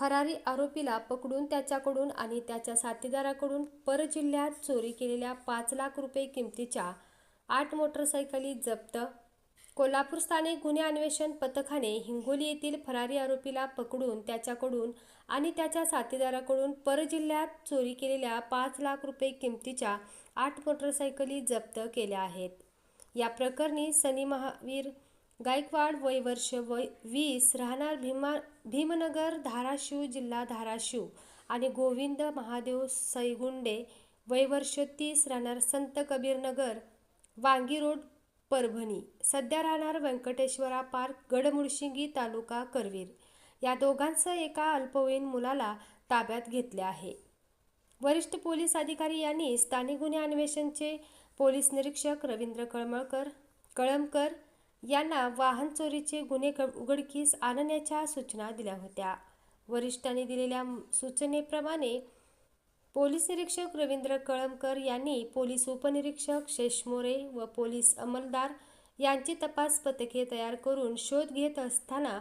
फरारी आरोपीला पकडून त्याच्याकडून आणि त्याच्या साथीदाराकडून परजिल्ह्यात चोरी केलेल्या पाच लाख रुपये किमतीच्या आठ मोटरसायकली जप्त. कोल्हापूर स्थानिक गुन्हे अन्वेषण पथकाने हिंगोली येथील फरारी आरोपीला पकडून त्याच्याकडून आणि त्याच्या साथीदाराकडून परजिल्ह्यात चोरी केलेल्या पाच लाख रुपये किमतीच्या आठ मोटरसायकली जप्त केल्या आहेत. या प्रकरणी सनी महावीर गायकवाड वय वर्ष वय वीस राहणार भीमा भीमनगर धाराशिव जिल्हा धाराशिव आणि गोविंद महादेव सैगुंडे वय वर्ष तीस राहणार संत कबीरनगर वांगी रोड परभणी. सध्या राहणार व्यंकटेश्वरा पार्क गडमुळशिंगी तालुका करवीर. या दोघांचं एका अल्पवयीन मुलाला ताब्यात घेतले आहे. वरिष्ठ पोलीस अधिकारी यांनी स्थानिक गुन्हे अन्वेषणचे पोलीस निरीक्षक रवींद्र कळमळकर कळमकर यांना वाहन चोरीचे गुन्हे उघडकीस आणण्याच्या सूचना दिल्या होत्या. वरिष्ठांनी दिलेल्या सूचनेप्रमाणे पोलीस निरीक्षक रवींद्र कळमकर यांनी पोलीस उपनिरीक्षक शेषमोरे व पोलीस अंमलदार यांची तपास पथके तयार करून शोध घेत असताना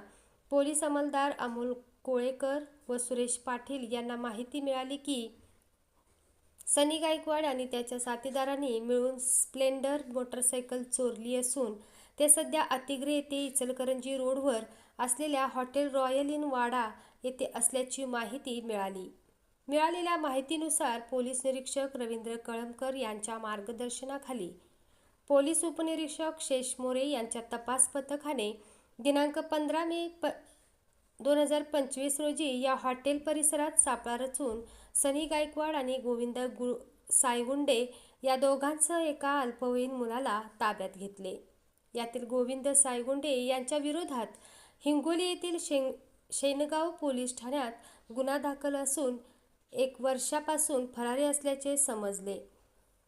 पोलीस अंमलदार अमोल कोळेकर व सुरेश पाटील यांना माहिती मिळाली की सनी गायकवाड आणि त्याच्या साथीदारांनी मिळून स्प्लेंडर मोटरसायकल चोरली असून ते सध्या अतिग्रे येथे इचलकरंजी रोडवर असलेल्या हॉटेल रॉयल इन वाडा येथे असल्याची माहिती मिळाली. मिळालेल्या माहितीनुसार पोलीस निरीक्षक रवींद्र कळमकर यांच्या मार्गदर्शनाखाली पोलीस उपनिरीक्षक शेष मोरे यांच्या तपास पथकाने दिनांक पंधरा मे प दोन हजार पंचवीस रोजी या हॉटेल परिसरात सापळा रचून सनी गायकवाड आणि गोविंद गु सायगुंडे या दोघांसह एका अल्पवयीन मुलाला ताब्यात घेतले. यातील गोविंद सायगुंडे यांच्या विरोधात हिंगोली येथील शेंग शेनगाव पोलीस ठाण्यात गुन्हा दाखल असून एक वर्षापासून फरारी असल्याचे समजले.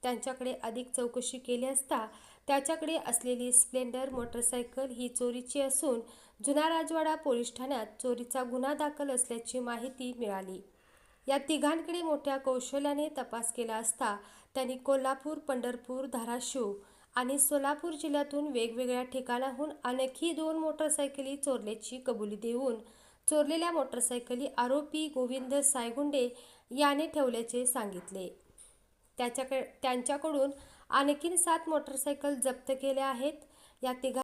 त्यांच्याकडे अधिक चौकशी केली असता त्याच्याकडे असलेली स्प्लेंडर मोटरसायकल ही चोरीची असून जुना राजवाडा पोलीस ठाण्यात चोरीचा गुन्हा दाखल असल्याची माहिती मिळाली. या तिघांकडे मोठ्या कौशल्याने तपास केला असता त्यांनी कोल्हापूर पंढरपूर धाराशिव आणि सोलापूर जिल्ह्यातून वेगवेगळ्या ठिकाणाहून आणखी दोन मोटरसायकली चोरल्याची कबुली देऊन चोरलेल्या मोटरसायकली आरोपी गोविंद सायगुंडे याने ठेवल्याचे सांगितले. त्याच्याकडे त्यांच्याकडून आणखीन सात मोटरसायकल जप्त केल्या आहेत. या तिघा